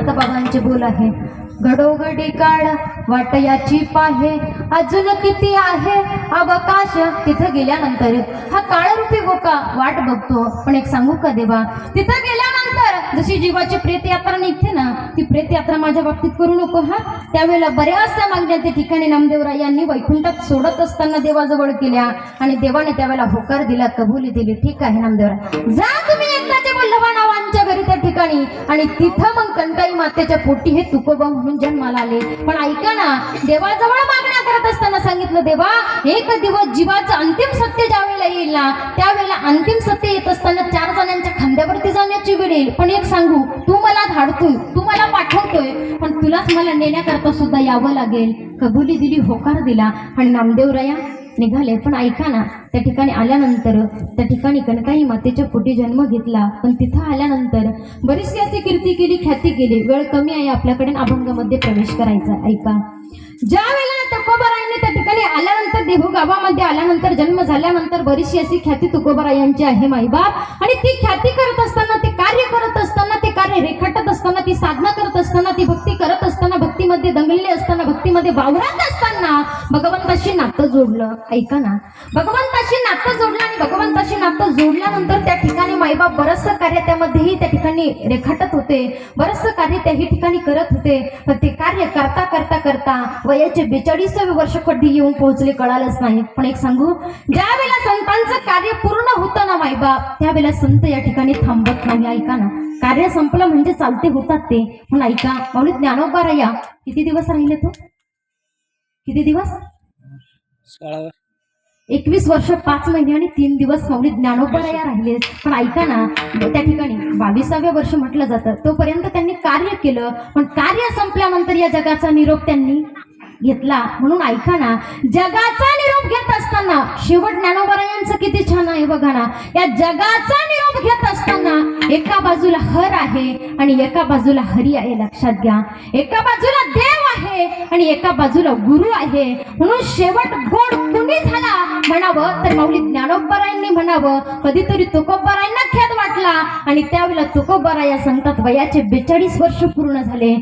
नाथबाबांचे बोल आहे. घडोघडी काळ वाट याची पाहे अजून किती आहे अवकाश? तिथं गेल्यानंतर हा काळरूपी बोका वाट बघतो. पण एक सांगू का देवा? तिथं गेल्यानंतर जशी जीवाची प्रेत यात्रा निघते ना ती प्रेत यात्रा माझ्या बाबतीत करू नको हा? त्यावेळेला बऱ्याचशा मागण्या त्या ठिकाणी नामदेवराय यांनी वैकुंठात सोडत असताना देवाजवळ केल्या. आणि देवाने त्यावेळेला होकार दिला कबुली दिली. ठीक आहे नामदेवराय. जा तुम्ही एकदा ठिकाणी आणि तिथं मग कणकाई मातेच्या पोटी हे तुकोबा म्हणून जन्माला आले. पण ऐका ना देवाजवळ मागण्या करत असताना सांगितलं देवा एक दिवस जीवाचं अंतिम सत्य ज्या वेळेला येईल ना त्यावेळेला अंतिम सत्य येत असताना चार जणांच्या खांद्यावरती जाण्याची वेळ येईल. पण एक सांगू तू मला धाडतोय तू मला पाठवतोय पण तुलाच मला नेण्याकरता सुद्धा यावं लागेल. कबुली दिली होकार दिला आणि नामदेवराया निघाले. पण ऐका ना त्या ठिकाणी आल्यानंतर त्या ठिकाणी कनकाई मातेच्या पोटी जन्म घेतला. पण तिथं आल्यानंतर बरीचशी अशी कीर्ती केली ख्याती केली. वेळ कमी आहे आपल्याकडे अभंगामध्ये प्रवेश करायचा. ऐका. ज्या वेळेला तुकोबारायांनी त्या ठिकाणी आल्यानंतर देहू गावामध्ये आल्यानंतर जन्म झाल्यानंतर बरीचशी अशी ख्याती तुकोबारायांची आहे माईबाप. आणि ती ख्याती करत असताना ते कार्य करत असताना ते कार्य रेखाटत असताना ती साधना करत असताना ती भक्ती भक्तीमध्ये दंगलेले असताना भक्तीमध्ये वावरत असताना भगवंताशी नातं जोडलं. ऐका ना. भगवंताशी नातं जोडलं आणि भगवंताशी नातं जोडल्यानंतर त्या ठिकाणी माईबाप बरचसं कार्य त्यामध्येही त्या ठिकाणी रेखाटत होते. बरचसं कार्य त्याही ठिकाणी करत होते. पण ते कार्य करता करता करता वयाचे बेचाळीसावे वर्ष कधी येऊन पोहोचले कळालंच नाही. पण एक सांगू ज्या वेळेला संतांचं कार्य पूर्ण होतं ना माईबाप त्यावेळेला संत या ठिकाणी थांबत नाही. ऐका ना कार्य संपलं म्हणजे चालते होतात ते. पण ऐका म्हणून ज्ञानोबा राया किती दिवस राहिले तो हो? किती दिवस? एकवीस वर्ष पाच महिने आणि तीन दिवस माऊली ज्ञानोबराया राहिले. पण ऐका ना त्या ठिकाणी बावीसाव्या वर्ष म्हटलं जातं. तोपर्यंत त्यांनी कार्य केलं. पण कार्य संपल्यानंतर या जगाचा निरोप त्यांनी घेतला. म्हणून ऐका ना जगाचा निरोप घेत असताना शेवट ज्ञानोबरायांचं किती छान आहे बघा ना. या जगाचा निरोप घेत असताना एका बाजूला हर आहे आणि एका बाजूला हरी आहे लक्षात घ्या. एका बाजूला देव आणि एका बाजूला गुरु आहे. म्हणून शेवट गोड कुणी झाला? म्हणावं तर माऊली ज्ञानोबरायांनी म्हणावं कधीतरी तुकोबरायांना खेद वाटला. आणि त्यावेळेला तुकोबरा या सांगतात वयाचे बेचाळीस वर्ष पूर्ण झाले.